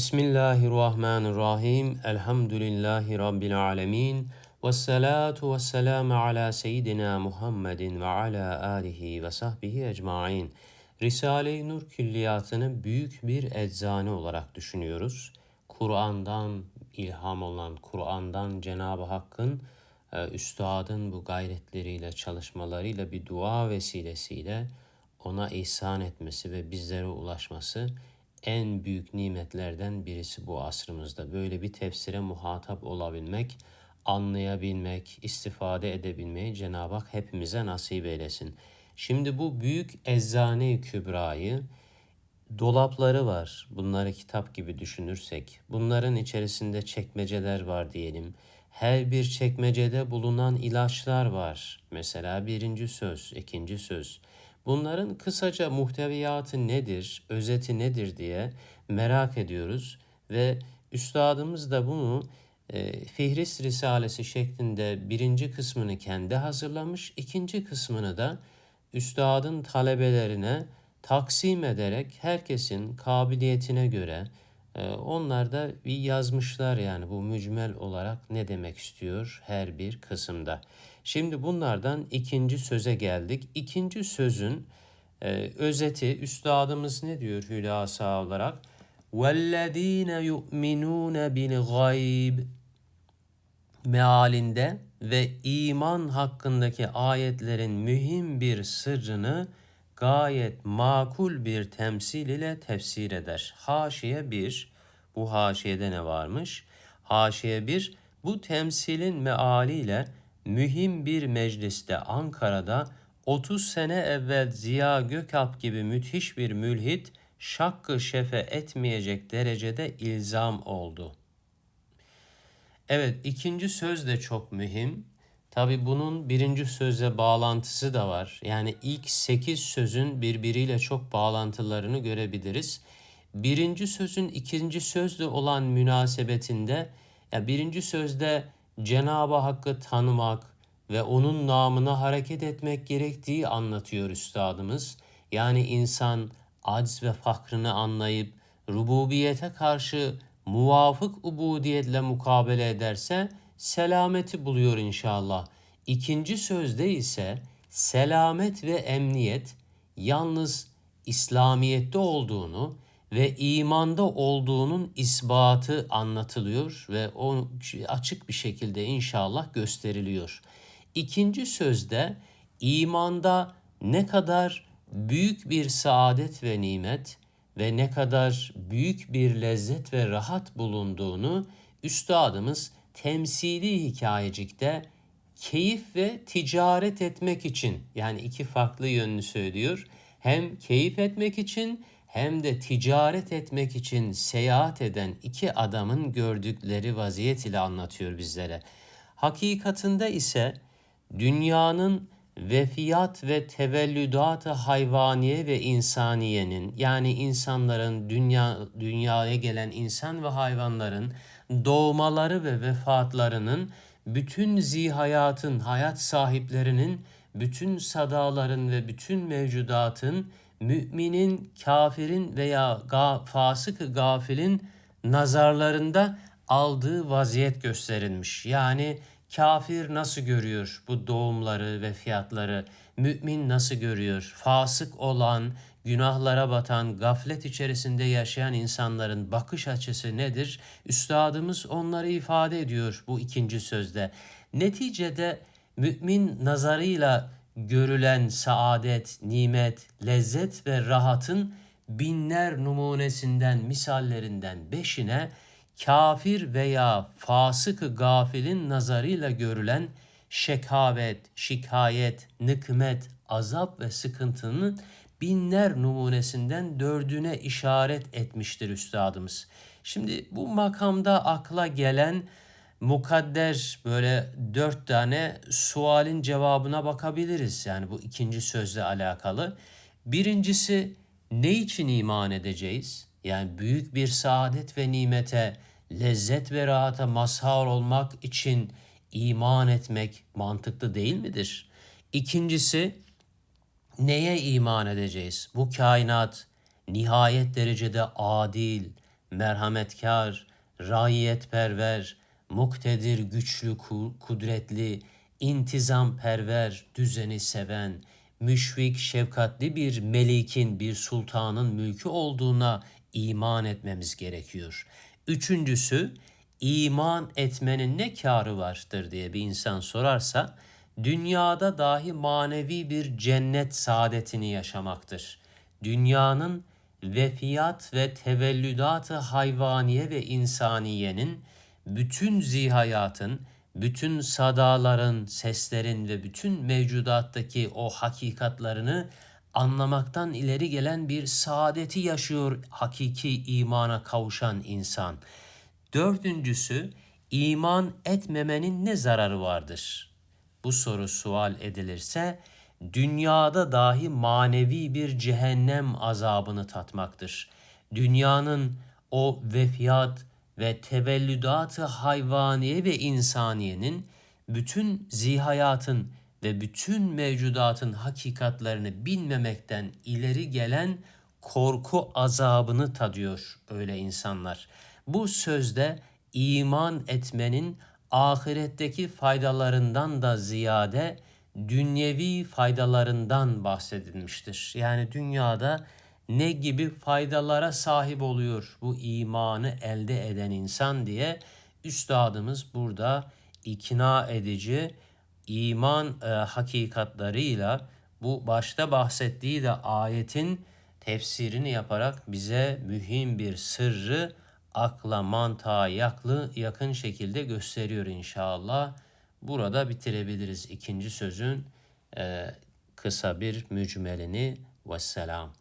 Bismillahirrahmanirrahim. Elhamdülillahi Rabbil alemin. Ve salatu ve selamu ala seyyidina Muhammedin ve ala alihi ve sahbihi ecmain. Risale-i Nur külliyatını büyük bir eczane olarak düşünüyoruz. Kur'an'dan ilham olan, Kur'an'dan Cenab-ı Hakk'ın e, üstadın bu gayretleriyle, çalışmalarıyla bir dua vesilesiyle ona ihsan etmesi ve bizlere ulaşması en büyük nimetlerden birisi bu asrımızda. Böyle bir tefsire muhatap olabilmek, anlayabilmek, istifade edebilmeyi Cenab-ı Hak hepimize nasip eylesin. Şimdi bu büyük eczane-i kübrayı dolapları var. Bunları kitap gibi düşünürsek. Bunların içerisinde çekmeceler var diyelim. Her bir çekmecede bulunan ilaçlar var. Mesela birinci söz, ikinci söz. Bunların kısaca muhteviyatı nedir, özeti nedir diye merak ediyoruz ve üstadımız da bunu e, Fihris Risalesi şeklinde birinci kısmını kendi hazırlamış, ikinci kısmını da üstadın talebelerine taksim ederek herkesin kabiliyetine göre onlar da bir yazmışlar yani bu mücmel olarak ne demek istiyor her bir kısımda. Şimdi bunlardan ikinci söze geldik. İkinci sözün e, özeti üstadımız ne diyor hülasa olarak? وَالَّذ۪ينَ يُؤْمِنُونَ بِالْغَيْبِ mealinde ve iman hakkındaki ayetlerin mühim bir sırrını gayet makul bir temsil ile tefsir eder. Haşiye 1, bu haşiyede ne varmış? Haşiye 1, bu temsilin mealiyle mühim bir mecliste Ankara'da 30 sene evvel Ziya Gökalp gibi müthiş bir mülhit şakkı şefe etmeyecek derecede ilzam oldu. Evet ikinci söz de çok mühim. Tabi bunun birinci sözle bağlantısı da var. Yani ilk sekiz sözün birbiriyle çok bağlantılarını görebiliriz. Birinci sözün ikinci sözle olan münasebetinde ya birinci sözde Cenab-ı Hakk'ı tanımak ve onun namına hareket etmek gerektiği anlatıyor üstadımız. Yani insan acz ve fakrını anlayıp rububiyete karşı muvafık ubudiyetle mukabele ederse selameti buluyor inşallah. İkinci sözde ise selamet ve emniyet yalnız İslamiyette olduğunu ve imanda olduğunun ispatı anlatılıyor ve o açık bir şekilde inşallah gösteriliyor. İkinci sözde imanda ne kadar büyük bir saadet ve nimet ve ne kadar büyük bir lezzet ve rahat bulunduğunu üstadımız temsili hikayecikte keyif ve ticaret etmek için yani iki farklı yönünü söylüyor. Hem keyif etmek için hem de ticaret etmek için seyahat eden iki adamın gördükleri vaziyet ile anlatıyor bizlere. Hakikatinde ise dünyanın vefiyat ve tevellüdat-ı hayvaniye ve insaniyenin yani insanların dünya dünyaya gelen insan ve hayvanların doğmaları ve vefatlarının bütün zihayatın hayat sahiplerinin bütün sadaların ve bütün mevcudatın müminin, kafirin veya ga, fasık gafilin nazarlarında aldığı vaziyet gösterilmiş. Yani kafir nasıl görüyor bu doğumları ve fiyatları? Mümin nasıl görüyor? Fasık olan, günahlara batan, gaflet içerisinde yaşayan insanların bakış açısı nedir? Üstadımız onları ifade ediyor bu ikinci sözde. Neticede mümin nazarıyla görülen saadet, nimet, lezzet ve rahatın binler numunesinden, misallerinden beşine kafir veya fasık gafilin nazarıyla görülen şekavet, şikayet, nıkmet, azap ve sıkıntının binler numunesinden dördüne işaret etmiştir üstadımız. Şimdi bu makamda akla gelen mukadder böyle dört tane sualin cevabına bakabiliriz. Yani bu ikinci sözle alakalı. Birincisi ne için iman edeceğiz? Yani büyük bir saadet ve nimete, lezzet ve rahata mazhar olmak için iman etmek mantıklı değil midir? İkincisi neye iman edeceğiz? Bu kainat nihayet derecede adil, merhametkar, raiyetperver, muktedir, güçlü, ku- kudretli, intizamperver, düzeni seven, müşfik, şefkatli bir melikin, bir sultanın mülkü olduğuna iman etmemiz gerekiyor. Üçüncüsü, iman etmenin ne kârı vardır diye bir insan sorarsa, dünyada dahi manevi bir cennet saadetini yaşamaktır. Dünyanın vefiyat ve tevellüdat-ı hayvaniye ve insaniyenin bütün zihayatın, bütün sadaların, seslerin ve bütün mevcudattaki o hakikatlarını anlamaktan ileri gelen bir saadeti yaşıyor hakiki imana kavuşan insan. Dördüncüsü, iman etmemenin ne zararı vardır? Bu soru sual edilirse, dünyada dahi manevi bir cehennem azabını tatmaktır. Dünyanın o vefiyat ve tevellüdat-ı hayvaniye ve insaniyenin bütün zihayatın ve bütün mevcudatın hakikatlerini bilmemekten ileri gelen korku azabını tadıyor öyle insanlar. Bu sözde iman etmenin ahiretteki faydalarından da ziyade dünyevi faydalarından bahsedilmiştir. Yani dünyada ne gibi faydalara sahip oluyor bu imanı elde eden insan diye üstadımız burada ikna edici iman e, hakikatlarıyla bu başta bahsettiği de ayetin tefsirini yaparak bize mühim bir sırrı akla mantığa yaklı, yakın şekilde gösteriyor inşallah. Burada bitirebiliriz ikinci sözün e, kısa bir mücmelini. Vesselam.